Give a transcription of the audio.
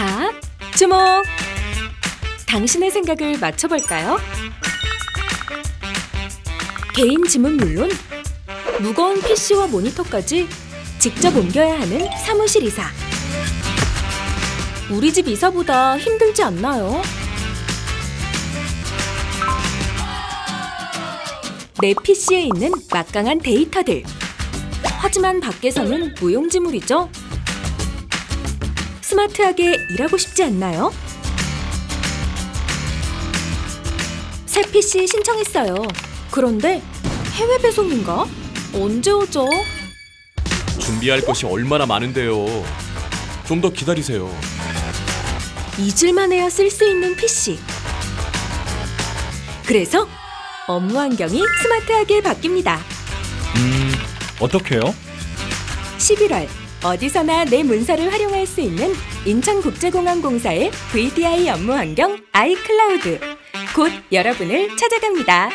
자, 주목! 당신의 생각을 맞춰볼까요? 개인 짐은 물론 무거운 PC와 모니터까지 직접 옮겨야 하는 사무실 이사. 우리 집 이사보다 힘들지 않나요? 내 PC에 있는 막강한 데이터들. 하지만 밖에서는 무용지물이죠. 스마트하게 일하고 싶지 않나요? 새 PC 신청했어요. 그런데 해외 배송인가? 언제 오죠? 준비할 것이 얼마나 많은데요. 좀 더 기다리세요. 잊을만 해야 쓸 수 있는 PC. 그래서 업무 환경이 스마트하게 바뀝니다. 음, 어떻게요? 11월 어디서나 내 문서를 활용할 수 있는 인천국제공항공사의 VDI 업무 환경 아이클라우드 곧 여러분을 찾아갑니다.